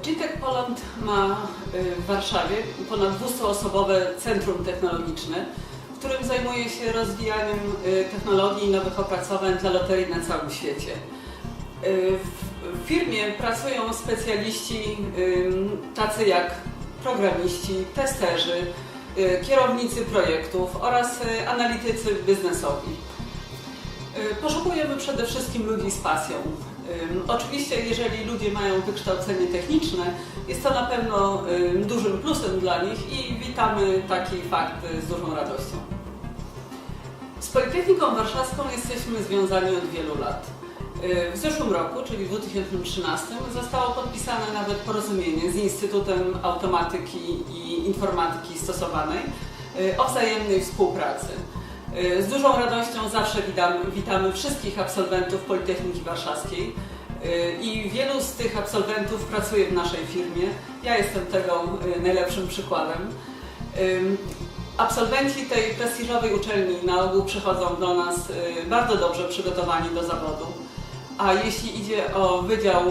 GTEC Poland ma y, w Warszawie ponad 200-osobowe centrum technologiczne, w którym zajmuje się rozwijaniem y, technologii i nowych opracowań dla loterii na całym świecie. Y, W firmie pracują specjaliści tacy jak programiści, testerzy, kierownicy projektów oraz analitycy biznesowi. Poszukujemy przede wszystkim ludzi z pasją. Oczywiście, jeżeli ludzie mają wykształcenie techniczne, jest to na pewno ym, dużym plusem dla nich i witamy taki fakt z dużą radością. Z Politechniką Warszawską jesteśmy związani od wielu lat. W zeszłym roku, czyli w 2013, zostało podpisane nawet porozumienie z Instytutem Automatyki i Informatyki Stosowanej o wzajemnej współpracy. Y, Z dużą radością zawsze witamy, wszystkich absolwentów Politechniki Warszawskiej y, i wielu z tych absolwentów pracuje w naszej firmie. Ja jestem tego y, najlepszym przykładem. Absolwenci tej prestiżowej uczelni na ogół przychodzą do nas bardzo dobrze przygotowani do zawodu. A jeśli idzie o Wydział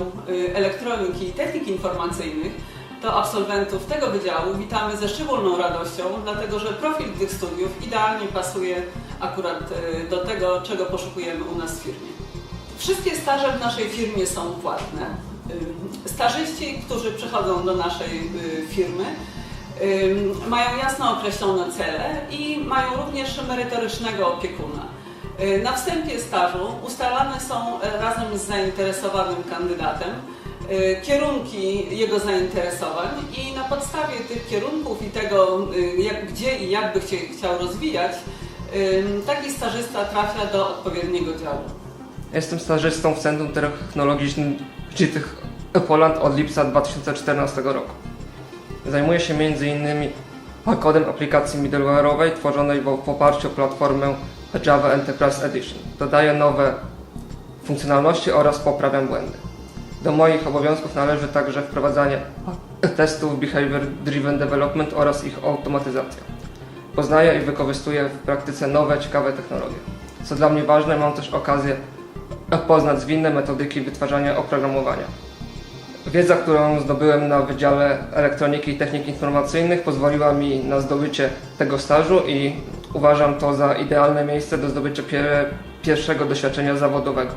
Elektroniki i Technik Informacyjnych, to absolwentów tego wydziału witamy ze szczególną radością, dlatego że profil tych studiów idealnie pasuje akurat y, do tego, czego poszukujemy u nas w firmie. Wszystkie staże w naszej firmie są płatne. Y, Stażyści, którzy przychodzą do naszej y, firmy, mają jasno określone cele i mają również merytorycznego opiekuna. Na wstępie stażu ustalane są e, razem z zainteresowanym kandydatem kierunki jego zainteresowań i na podstawie tych kierunków i tego, y, jak, gdzie i jak by chciał rozwijać, ym, taki stażysta trafia do odpowiedniego działu. Jestem stażystą w Centrum Technologicznym GTech Poland od lipca 2014 roku. Zajmuję się m.in. kodem aplikacji middleware'owej tworzonej w w oparciu o platformę Java Enterprise Edition. Dodaję nowe funkcjonalności oraz poprawiam błędy. Do moich obowiązków należy także wprowadzanie testów Behavior Driven Development oraz ich automatyzacja. Poznaję i wykorzystuję w praktyce nowe, ciekawe technologie. Co dla mnie ważne, mam też okazję poznać zwinne metodyki wytwarzania oprogramowania. Wiedza, którą zdobyłem na Wydziale Elektroniki i Technik Informacyjnych pozwoliła mi na zdobycie tego stażu i uważam to za idealne miejsce do zdobycia pier- pierwszego doświadczenia zawodowego.